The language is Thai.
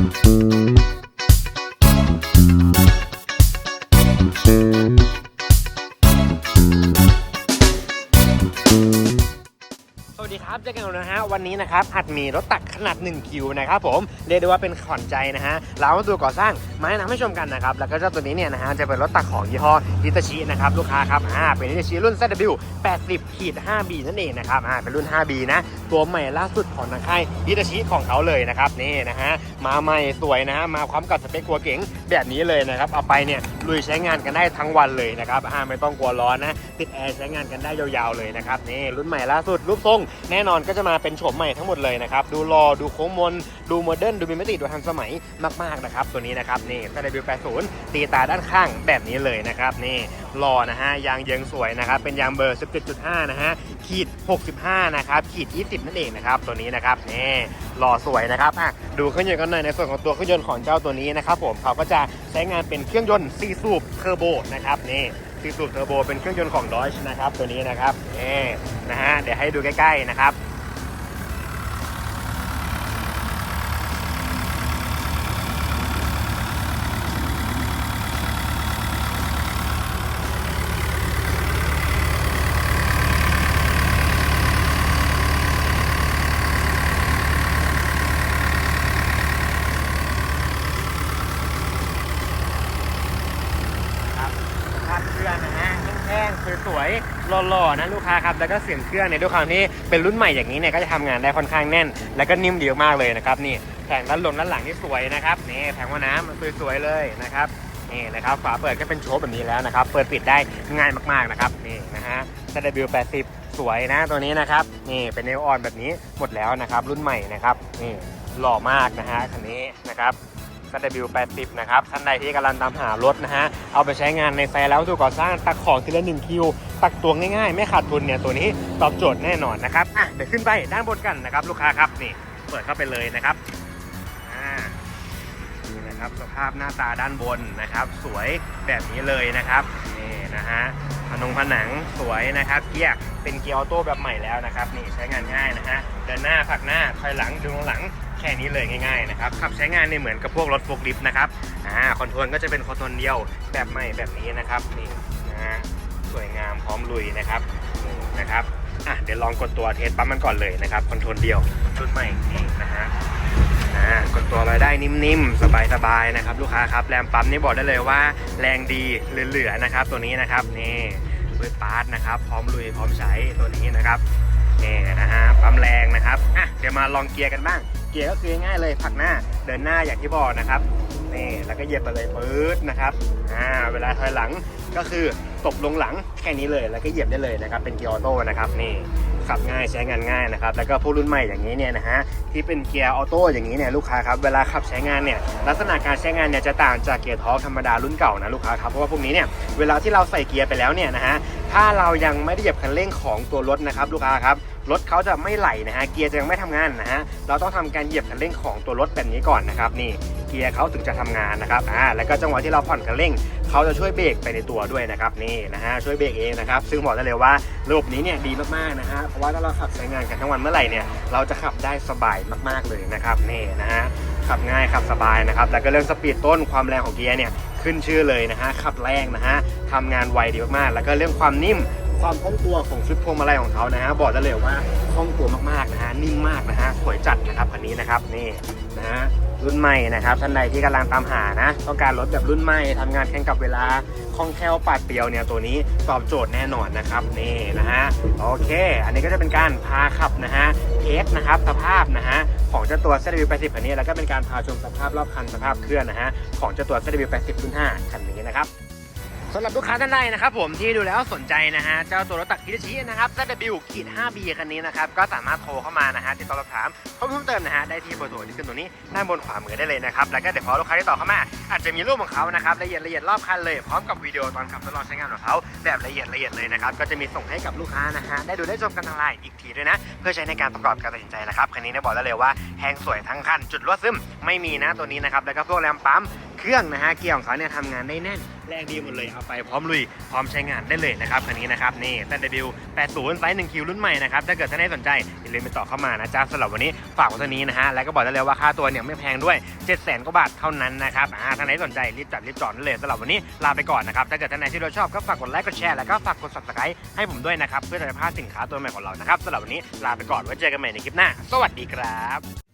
Thank you. สวัสดีครับเจอกันแล้วนะฮะวันนี้นะครับอัดมีรถตักขนาด1คิวนะครับผมเรียกได้ว่าเป็นขวัญใจนะฮะเรามาดูก่อสร้างมาแนะนำให้ชมกันนะครับแล้วก็เจ้าตัวนี้เนี่ยนะฮะจะเป็นรถตักของยี่ห้อฮิตาชินะครับลูกค้าครับอ่าเป็นฮิตาชิรุ่น ZW 80ขีด 5B นั่นเองนะครับอ่าเป็นรุ่น 5B นะตัวใหม่ล่าสุดของทางค่ายฮิตาชิของเขาเลยนะครับนี่นะฮะมาใหม่สวยนะฮะมาพร้อมกับสเปคกัวเก๋งแบบนี้เลยนะครับเอาไปเนี่ยลุยใช้งานกันได้ทั้งวันเลยนะครับอ่าไม่ต้องกลัวร้อนนะ ติดแอร์ใช้งานกันได้ยาวๆเลยนะครับนี่รุ่นใหม่ล่าสุดรูปทรงแน่นอนก็จะมาเป็นโฉมใหม่ทั้งหมดเลยนะครับดูรอดูโค้งมน ดูโมเดิร์นดูมีมิติดูทันสมัยมากๆนะครับตัวนี้นะครับนี่ ZW80 ตีตาด้านข้างแบบนี้เลยนะครับนี่รอนะฮะยางเยิงสวยนะครับเป็นยางเบอร์ 17.5 นะฮะขีด 65 นะครับขีด 20 นั่นเองนะครับตัวนี้นะครับนี่รอสวยนะครับอะดูเครื่องยนต์กันหน่อยในส่วนของตัวเครื่องยนต์ของเจ้าตัวนี้นะครับผมเขาก็จะใช้งานเป็นเครื่องยนต์4สูบเทอร์โบนะครับนี่ ซีซูเทอร์โบเป็นเครื่องยนต์ของดอยช์นะครับตัวนี้นะครับนี่นะฮะเดี๋ยวให้ดูใกล้ๆนะครับสภาพเครื่องนะฮะแห้งๆสวยๆ หล่อๆนะลูกค้าครับแล้วก็เสียงเครื่องเนี่ยด้วยความที่เป็นรุ่นใหม่อย่างนี้เนี่ยก็จะทำงานได้ค่อนข้างแน่น แล้วก็นิ่มดีมากเลยนะครับนี่แผงด้านลงด้านหลังนี่สวยนะครับนี่แผงว่าน้ำสวยๆเลยนะครับนี่นะครับฝาเปิดก็เป็นโชว์แบบนี้แล้วนะครับ เปิดปิดได้ง่ายมากๆนะครับนี่นะฮะ ZW80 สวยนะตัวนี้นะครับนี่เป็นเนวออนแบบนี้หมดแล้วนะครับ รุ่นใหม่นะครับนี่หล่อมากนะฮะคันนี้นะครับ ZW80 นะครับท่านใดที่กำลังตามหารถนะฮะเอาไปใช้งานในไซต์แล้วถูกก่อสร้างตักของทีละหนึ่งคิว ตักตวงง่ายๆ ไม่ขาดทุนเนี่ยตัวนี้ตอบโจทย์แน่นอนนะครับอะเดี๋ยวขึ้นไปด้านบนกันนะครับ ลูกค้าครับนี่เปิดเข้าไปเลยนะครับอ่านี่นะครับสภาพหน้าตาด้านบนนะครับ สวยแบบนี้เลยนะครับนี่นะฮะผนงผนังสวยนะครับเกียร์เป็นเกียร์ออโต้แบบใหม่แล้วนะครับนี่ใช้งานง่ายนะฮะเดินหน้าผักหน้าถอยหลังดึงหลังแค่นี้เลยง่ายๆนะครับขับใช้งานเนี่ยเหมือนกับพวกรถโฟล์คลิฟต์นะครับอ่าคอนโทรลก็จะเป็นคอนโทรลเดียวแบบใหม่แบบนี้นะครับนี่นะฮะ สวยงามพร้อมลุยนะครับนะครับอะเดี๋ยวลองกดตัวเทสปั๊มมันก่อนเลยนะครับคอนโทรลเดียวรุ่นใหม่นี่นะฮะกดตัวไปได้นิ่มๆ สบายๆนะครับ ลูกค้าครับแรมปั๊มนี่บอกได้เลยว่าแรงดีเหลือๆนะครับ ตัวนี้นะครับนี่ปืดปาร์ตนะครับ พร้อมลุยพร้อมใช้ตัวนี้นะครับนี่นะฮะปั๊มแรงนะครับอะเดี๋ยวมาลองเกียร์กันบ้าง เกียร์ก็คือง่ายเลยผักหน้าเดินหน้าอย่างที่บอกนะครับนี่แล้วก็เหยียบไปเลยปื๊ดนะครับอ่าเวลาถอยหลังก็คือ ตบลงหลังแค่นี้เลยแล้วก็เหยียบได้เลยนะครับเป็นเกียร์ออโต้นะครับนี่ขับง่ายใช้งานง่ายนะครับแล้วก็ผู้รุ่นใหม่อย่างนี้เนี่ยนะฮะที่เป็นเกียร์ออโต้อย่างนี้เนี่ยลูกค้าครับเวลาขับใช้งานเนี่ยลักษณะการใช้งานเนี่ยจะต่างจากเกียร์ทอร์กธรรมดารุ่นเก่านะลูกค้าครับเพราะว่าพวกนี้เนี่ยเวลาที่เราใส่เกียร์ไปแล้วเนี่ยนะฮะถ้าเรายังไม่ได้เหยียบคันเร่งของตัวรถนะครับลูกค้าครับรถเขาจะไม่ไหลนะฮะเกียร์จะยังไม่ทำงานนะฮะเราต้องทำการเหยียบคันเร่งของตัวรถแบบนี้ก่อนนะครับนี่เกียร์เขาถึงจะทำงานนะครับอ่าแล้วก็จังหวะที่เราผ่อนคันเร่งเขาจะช่วยเบรกไปในตัวด้วยนะครับนี่นะฮะช่วยเบรกเองนะครับซึ่งบอกได้เลยว่าระบบนี้เนี่ยดีมากๆนะฮะเพราะว่าถ้าเราขับใช้งานกันทั้งวันเมื่อไหร่เนี่ยเราจะขับได้สบายมากๆเลยนะครับนี่นะฮะขับง่ายขับสบายนะครับแล้วก็เรื่องสปีดต้นความแรงของเกียร์เนี่ยขึ้นชื่อเลยนะฮะขับแรงนะฮะทำงานไวดีมากๆแล้วก็เรื่องความนิ่ม ความคล่องตัวของชุดพวงมาลัยของเขานะฮะบอกได้เลยว่าคล่องตัวมากๆนะฮะนิ่มมากนะฮะสวยจัดนะครับคันนี้นะครับนี่นะฮะรุ่นใหม่นะครับท่านใดที่กำลังตามหานะต้องการรถแบบรุ่นใหม่ทำงานแข่งกับเวลาคล่องแคล่วปาดเปรียวเนี่ยตัวนี้ตอบโจทย์แน่นอนนะครับนี่นะฮะโอเค อันนี้ก็จะเป็นการพาขับนะฮะเทสนะครับสภาพนะฮะของเจ้าตัว ZW80 คันนี้แล้วก็เป็นการพาชมสภาพรอบคันสภาพเครื่องนะฮะของเจ้าตัว ZW80 รุ่น5คันนี้นะครับ สำหรับลูกค้าท่านใดนะครับผมที่ดูแล้วสนใจนะฮะเจ้าตัวรถตักฮิตาชินะครับ ZW ขีด 5B คันนี้นะครับก็สามารถโทรเข้ามานะฮะติดต่อสอบถามข้อมูลเพิ่มเติมนะฮะได้ที่เบอร์โทรที่ขึ้นตรงนี้ด้านบนขวามือได้เลยนะครับแล้วก็เดี๋ยวพอลูกค้าที่ต่อเข้ามา อาจจะมีรูปของเขานะครับละเอียดละเอียดรอบคันเลยพร้อมกับวิดีโอตอนขับทดลองใช้งานของเขาแบบละเอียดละเอียดเลยนะครับก็จะมีส่งให้กับลูกค้านะฮะได้ดูได้ชมกันทางไลน์อีกทีด้วยนะเพื่อใช้ในการประกอบการตัดสินใจนะครับคันนี้เนี่ยบอกได้เลยว่าแฮงสวยทั้งคันจุดรั่วซึมไม่มีนะตัวนี้นะครับแล้วก็พวกแรมปั๊ม เครื่องนะฮะเกียร์ของเขาเนี่ยทำงานได้แน่นแรงดีหมดเลยเอาไปพร้อมลุยพร้อมใช้งานได้เลยนะครับคันนี้นะครับนี่ ZW 80ไซส์1คิวรุ่นใหม่นะครับถ้าเกิดท่านใดสนใจอย่าลืมไปต่อเข้ามานะจ๊ะสำหรับวันนี้ฝากไว้เท่านี้นะฮะแล้วก็บอกได้เลยว่าค่าตัวเนี่ยไม่แพงด้วย 7 0 0 0 0กว่าบาทเท่านั้นนะครับอ่าท่านไหนสนใจรีบจัดรีบจอดได้เลยสำหรับวันนี้ลาไปก่อนนะครับถ้าเกิดท่านไหนที่เราชอบก็ฝากกดไลค์กดแชร์แล้วก็ฝากกด subscribe ให้ผมด้วยนะครับเพื่อจะไม่พลาดสินค้าตัวใหม่ของเรานะครับสำหรับวันนี้ลาไปก่อนไว้เจอกันใหม่ในคลิปหน้า สวัสดีครับ